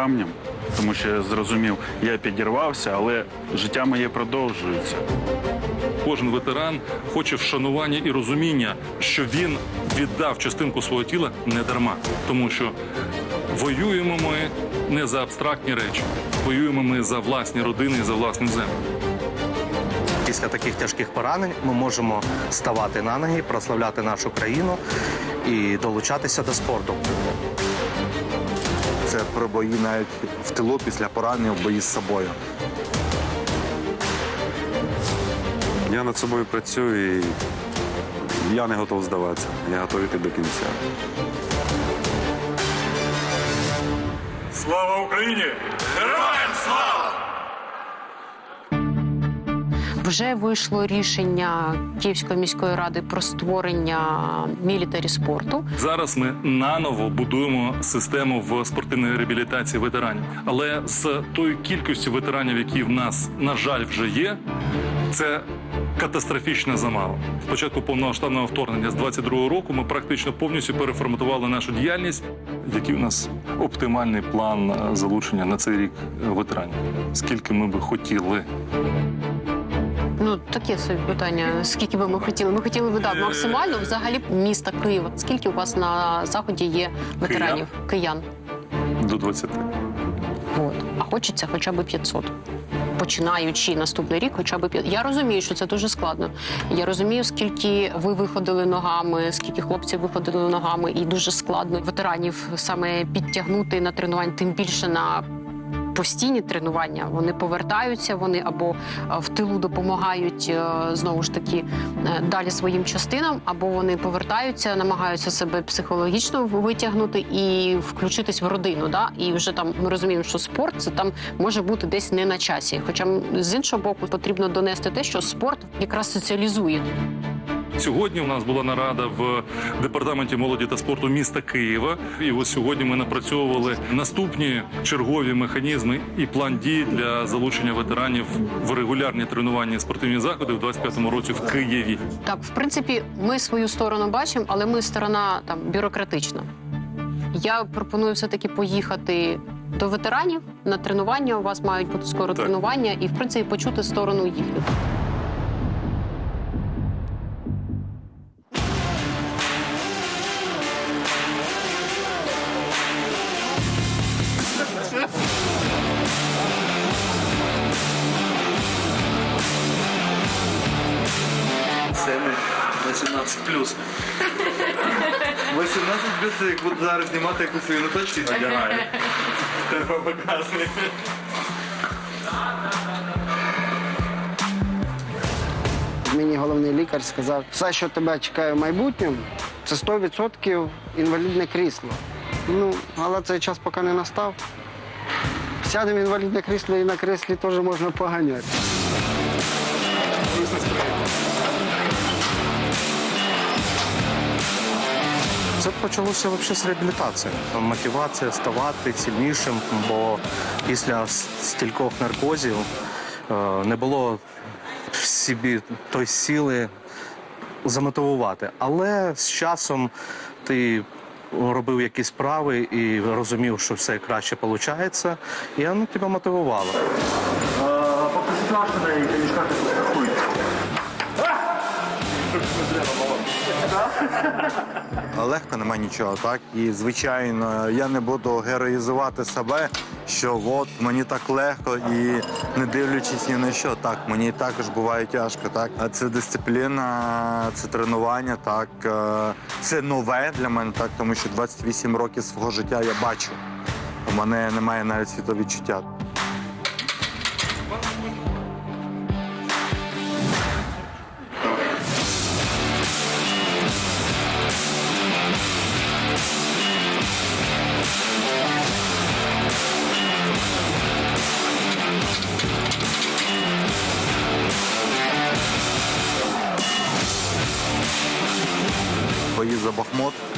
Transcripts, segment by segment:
камнем, тому що я зрозумів, я підірвався, але життя моє продовжується. Кожен ветеран хоче вшанування і розуміння, що він віддав частинку свого тіла не дарма, тому що воюємо ми не за абстрактні речі, воюємо ми за власні родини і за власну землю. Після таких тяжких поранень ми можемо ставати на ноги, прославляти нашу країну і долучатися до спорту. Про бої навіть в тилу після поранення, в бої з собою. Я над собою працюю і я не готов здаватися. Я готовий йти до кінця. Слава Україні! Героям слава! Вже вийшло рішення Київської міської ради про створення мілітарі спорту. Зараз ми наново будуємо систему в спортивної реабілітації ветеранів. Але з тою кількістю ветеранів, які в нас, на жаль, вже є, це катастрофічно замало. Спочатку повномасштабного вторгнення з 22-го року ми практично повністю переформатували нашу діяльність. Який у нас оптимальний план е, залучення на цей рік е, ветеранів? Скільки ми би хотіли? Ну таке собі питання. Скільки би ми хотіли? Ми хотіли би да, максимально взагалі міста Києва. Скільки у вас на заході є ветеранів киян? До 20. От. А хочеться хоча б 500. Починаючи наступний рік, хоча б 5. Я розумію, що це дуже складно. Я розумію, скільки ви виходили ногами, скільки хлопців виходили ногами, і дуже складно ветеранів саме підтягнути на тренування, тим більше на постійні тренування. Вони повертаються, вони або е, в тилу допомагають е, знову ж таки е, далі своїм частинам, або вони повертаються, намагаються себе психологічно витягнути і включитись в родину. Да? І вже там ми розуміємо, що спорт це там може бути десь не на часі. Хоча з іншого боку потрібно донести те, що спорт якраз соціалізує. Сьогодні у нас була нарада в департаменті молоді та спорту міста Києва. І ось сьогодні ми напрацьовували наступні чергові механізми і план дій для залучення ветеранів в регулярні тренування і спортивні заходи в 25-му році в Києві. Так, в принципі, ми свою сторону бачимо, але ми сторона там бюрократична. Я пропоную все-таки поїхати до ветеранів на тренування. У вас мають бути скоро Так. тренування, і в принципі почути сторону їхню. Це 18 плюс. 18 плюс, як буду зараз знімати якусь свою ноточки надягаю. Треба показувати. Мені головний лікар сказав, все, що тебе чекає в майбутньому, це 100% інвалідне крісло. Ну, але цей час поки не настав. Сядемо в інвалідне крісло і на креслі теж можна поганяти. Це почалося взагалі з реабілітації. Мотивація ставати сильнішим, бо після стількох наркозів е, не було в собі той сили замотивувати. Але з часом ти робив якісь справи і розумів, що все краще виходить, і воно тебе мотивувало. Легко немає нічого, так? І звичайно, я не буду героїзувати себе, що от мені так легко і не дивлячись ні на що, так, мені також буває тяжко, так. А Це дисципліна, це тренування, так. е, Це нове для мене, так, тому що 28 років свого життя я бачу. У мене немає навіть світовідчуття.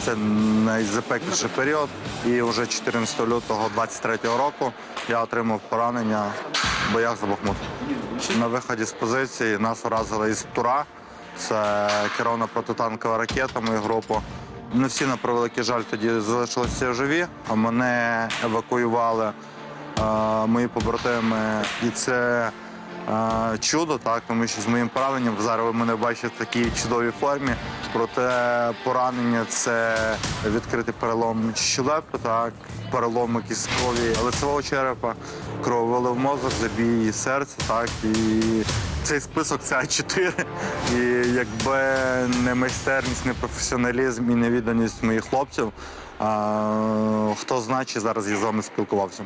Це найзапекліший період. І вже 14 лютого 23 року я отримав поранення в боях за Бахмут. На виході з позиції нас вразили із Тура. Це керована протитанкова ракета, мою групу. не всі на превеликий жаль тоді залишилися живі, а мене евакуювали е, мої побратими. І це чудо, так, тому що з моїм пораненням зараз ви мене бачите в такій чудовій формі. Проте поранення це відкритий перелом щелепи, так, переломи кісткові лицевого черепа, крововилив мозок, забій серця, так, і цей список це А4. І якби не майстерність, не професіоналізм і невідданість моїх хлопців, а, хто знає, чи зараз я з вами спілкувався.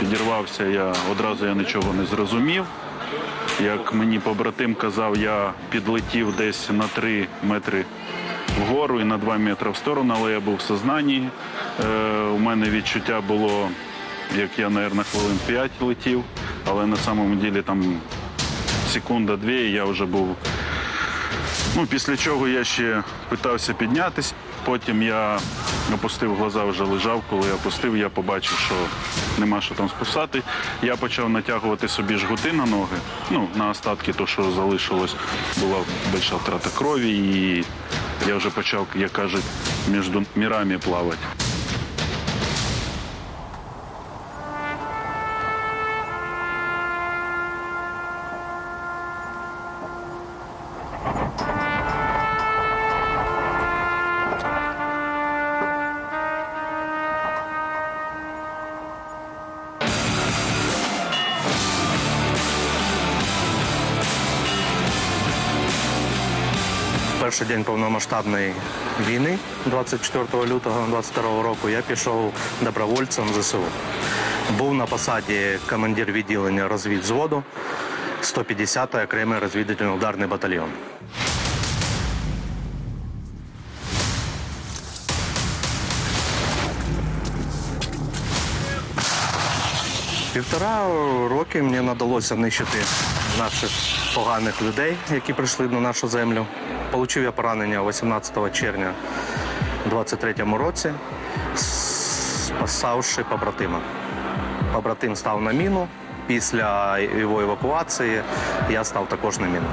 Підірвався я одразу я нічого не зрозумів. Як мені побратим казав, я підлетів десь на 3 метри вгору і на 2 метри в сторону, але я був в сознанні. Е, у мене відчуття було, як я, мабуть, хвилин 5 летів, але на самому ділі там секунда-дві, і я вже був Ну, після чого я ще питався піднятися. Потім я опустив глаза, вже лежав. Коли я опустив, я побачив, що нема що там спасати. Я почав натягувати собі жгути на ноги. Ну, на остатки, то, що залишилось, була більша втрата крові, і я вже почав, як кажуть, між мірами плавати. Перший день повномасштабної війни, 24 лютого 22 року, я пішов добровольцем ЗСУ. Був на посаді командир відділення розвідзводу 150-й окремий розвідувально-ударний батальйон. Півтора роки мені надалося нищити наших поганих людей, які прийшли на нашу землю. Получив я поранення 18 червня 23-му році, спасавши побратима. Побратим став на міну. Після його евакуації я став також на міну.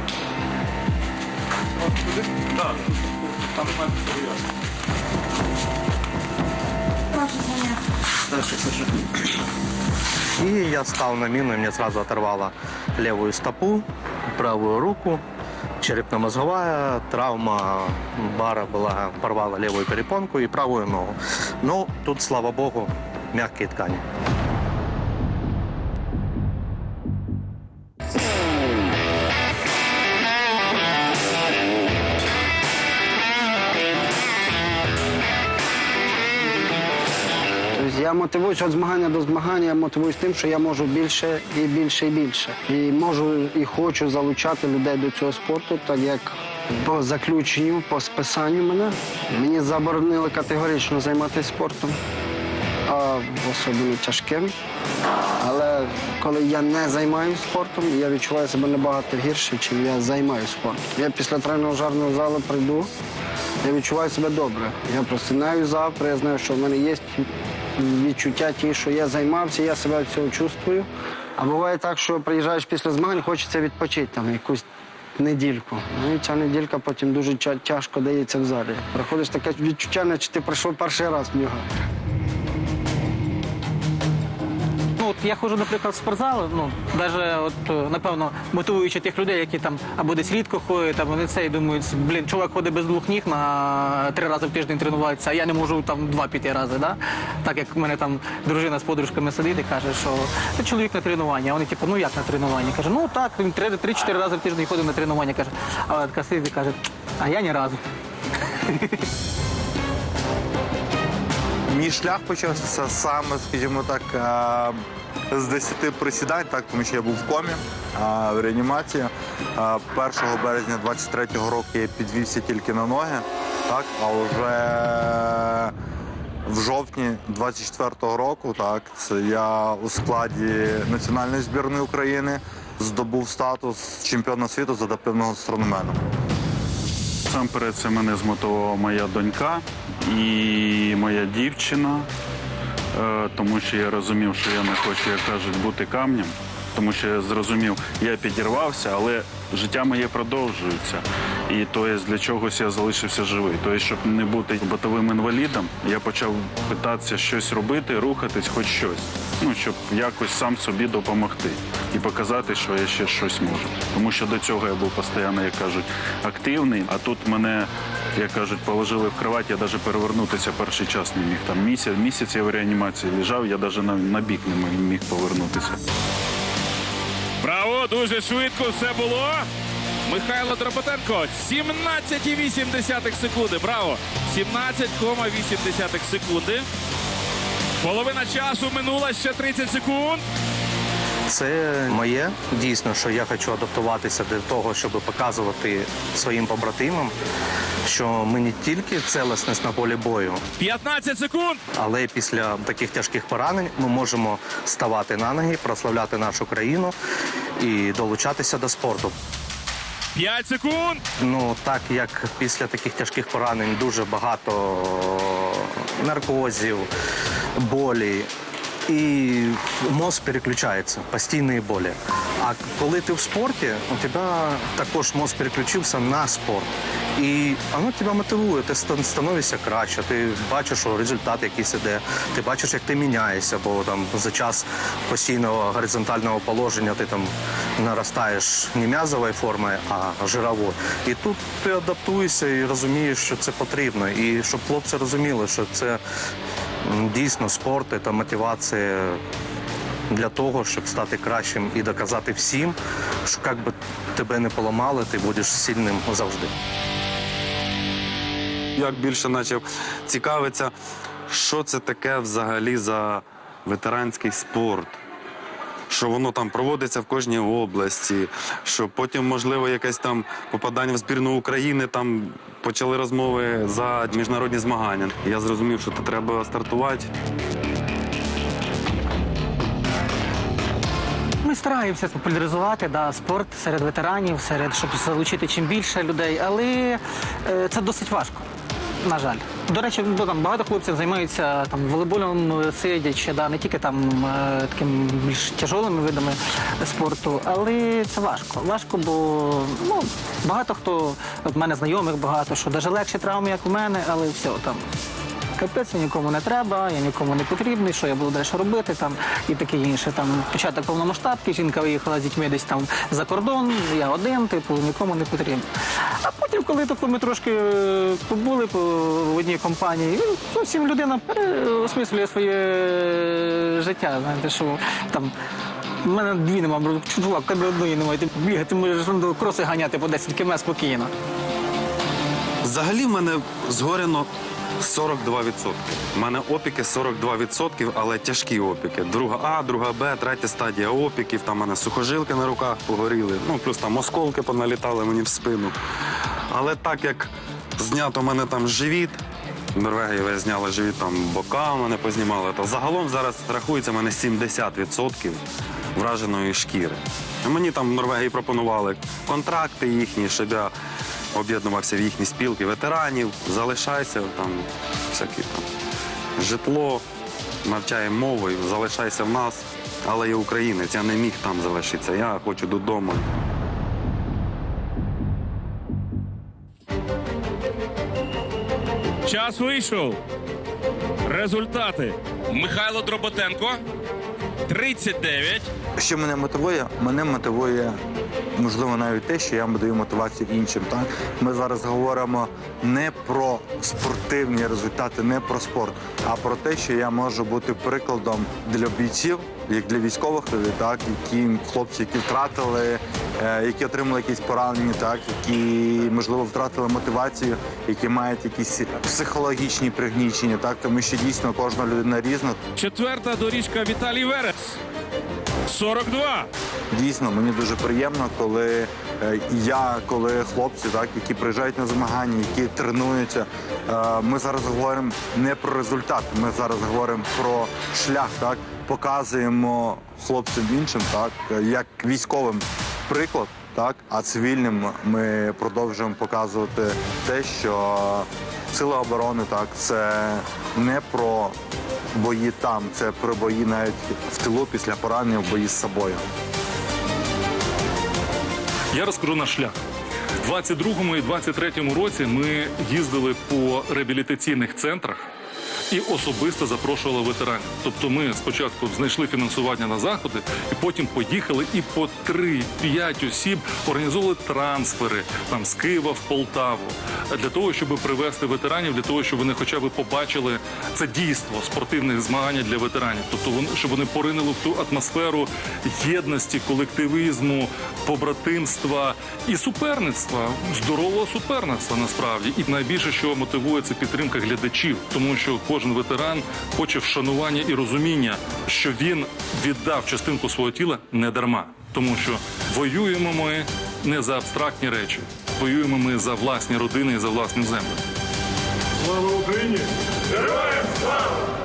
И я стал на мину, и мне сразу оторвало левую стопу, правую руку, черепно-мозговая травма бара была, порвала левую перепонку и правую ногу. Ну, тут, слава богу, мягкие ткани. Я мотивуюсь від змагання до змагання, я мотивуюсь тим, що я можу більше і більше і більше. І можу і хочу залучати людей до цього спорту, так як по заключенню, по списанню мене мені заборонили категорично займатися спортом, а особливо тяжким. Але коли я не займаюся спортом, я відчуваю себе набагато гірше, ніж я займаюся спортом. Я після тренажерного залу прийду, я відчуваю себе добре. Я просинаю завтра, я знаю, що в мене є відчуття ті, що я займався, я себе всього чувствую. А буває так, що приїжджаєш після змагань, хочеться відпочити там якусь недільку. Ну і ця неділька потім дуже тяжко дається в залі. Приходиш таке відчуття, наче ти прийшов перший раз в нього. Я ходжу, наприклад, в спортзал, ну, навіть, от, е, напевно, мотивуючи тих людей, які там або десь рідко ходять, або не це, і думають, блін, чувак ходить без двох ніг на три рази в тиждень тренуватися, а я не можу там два піти рази, да? Так як в мене там дружина з подружками сидить і каже, що «Ти чоловік на тренування. А вони, типу, ну як на тренування? Каже, ну так, він три- три-чотири рази в тиждень ходить на тренування. Каже, а вона така сидить і каже, а я ні разу. Мій шлях почався саме, скажімо так, е, з 10 присідань, так, тому що я був в комі е, в реанімації. Е, 1 березня 23-го року я підвівся тільки на ноги, так, а вже в жовтні 24-го року, так, це я у складі національної збірної України здобув статус чемпіона світу з адаптивного астрономена. Насамперед це мене змотивувала моя донька і моя дівчина. Е, тому що я розумів, що я не хочу, як кажуть, бути камнем. Тому що я зрозумів, я підірвався, але життя моє продовжується. І то є для чогось я залишився живий. Тобто, щоб не бути битовим інвалідом, я почав питатися щось робити, рухатись, хоч щось. Ну, щоб якось сам собі допомогти і показати, що я ще щось можу. Тому що до цього я був постійно, як кажуть, активний. А тут мене, як кажуть, положили в кровать, я навіть перевернутися перший час не міг. Там місяць, місяць я в реанімації лежав, я навіть на, на бік не міг- повернутися. Браво, дуже швидко все було. Михайло Дропотенко 17,8 секунди. Браво! 17,8 секунди. Половина часу минула ще 30 секунд. Це моє дійсно, що я хочу адаптуватися до того, щоб показувати своїм побратимам, що ми не тільки целісність на полі бою, 15 секунд. але після таких тяжких поранень ми можемо ставати на ноги, прославляти нашу країну і долучатися до спорту. 5 секунд. Ну так як після таких тяжких поранень дуже багато наркозів, болі. І мозк переключається, постійні болі. А коли ти в спорті, у тебе також мозк переключився на спорт. І воно тебе мотивує, ти становишся краще, ти бачиш, що результат якийсь іде, ти бачиш, як ти міняєшся, бо там за час постійного горизонтального положення ти там наростаєш не м'язової форми, а жирової. І тут ти адаптуєшся і розумієш, що це потрібно. І щоб хлопці розуміли, що це дійсно спорт, це мотивація для того, щоб стати кращим і доказати всім, що як би тебе не поламали, ти будеш сильним завжди. Як більше почав цікавитися, що це таке взагалі за ветеранський спорт. Що воно там проводиться в кожній області, що потім, можливо, якесь там попадання в збірну України, там почали розмови за міжнародні змагання. Я зрозумів, що тут треба стартувати. Ми стараємося популяризувати да, спорт серед ветеранів, серед щоб залучити чим більше людей, але е, це досить важко. На жаль, до речі, ну, там багато хлопців займаються там волейболом е, сидячи, да, не тільки там е, таким більш тяжолими видами спорту, але це важко. Важко, бо ну багато хто от в мене знайомих багато, що навіть легші травми, як у мене, але все там. Капець, нікому не треба, я нікому не потрібний, що я буду далі робити там і таке інше. Там початок повномасштабки, жінка виїхала з дітьми десь там за кордон, я один, типу, нікому не потрібен. А потім, коли тако ми трошки е, побули по в одній компанії, зовсім людина переосмислює своє життя. Знаєте, що там. У мене дві нема, чувак, тебе одної немає. Ти бігати можеш до кроси ганяти по 10 км спокійно. Взагалі в мене згорено 42%. У мене опіки 42%, але тяжкі опіки. Друга А, друга Б, третя стадія опіків. Там в мене сухожилки на руках погоріли. Ну, плюс там осколки поналітали мені в спину. Але так як знято мене там живіт, в Норвегії ви зняли живіт, там бока мене познімали, то загалом зараз рахується в мене 70% враженої шкіри. Мені там в Норвегії пропонували контракти їхні, щоб я об'єднувався в їхні спілки ветеранів, залишайся там всякі там житло, навчаємо мовою, залишайся в нас. Але я українець, я не міг там залишитися. Я хочу додому. Час вийшов. Результати. Михайло Дроботенко 39. Що мене мотивує? Мене мотивує, можливо, навіть те, що я даю мотивацію іншим. Так? Ми зараз говоримо не про спортивні результати, не про спорт, а про те, що я можу бути прикладом для бійців, як для військових людей, так, які хлопці, які втратили, е, які отримали якісь поранення, так, які, можливо, втратили мотивацію, які мають якісь психологічні пригнічення, так, тому що дійсно кожна людина різна, Четверта доріжка Віталій Верес. 42. Дійсно, мені дуже приємно, коли е, я, коли хлопці, так, які приїжджають на змагання, які тренуються. е, Ми зараз говоримо не про результат, ми зараз говоримо про шлях, так показуємо хлопцям іншим, так як військовим приклад, так а цивільним ми продовжуємо показувати те, що сила оборони, так це не про бої там, це про бої навіть в тилу після поранення, в бої з собою. Я розкажу наш шлях. У 22-му і 23-му році ми їздили по реабілітаційних центрах і особисто запрошували ветеранів. Тобто ми спочатку знайшли фінансування на заходи, і потім поїхали і по 3-5 осіб організовували трансфери там з Києва в Полтаву для того, щоб привезти ветеранів, для того, щоб вони хоча б побачили це дійство спортивних змагань для ветеранів. Тобто вони щоб вони поринули в ту атмосферу єдності, колективізму, побратимства і суперництва, здорового суперництва насправді. І найбільше, що мотивує, це підтримка глядачів, тому що кожен ветеран хоче вшанування і розуміння, що він віддав частинку свого тіла не дарма, тому що воюємо ми не за абстрактні речі, воюємо ми за власні родини і за власну землю. Слава Україні! Героям слава!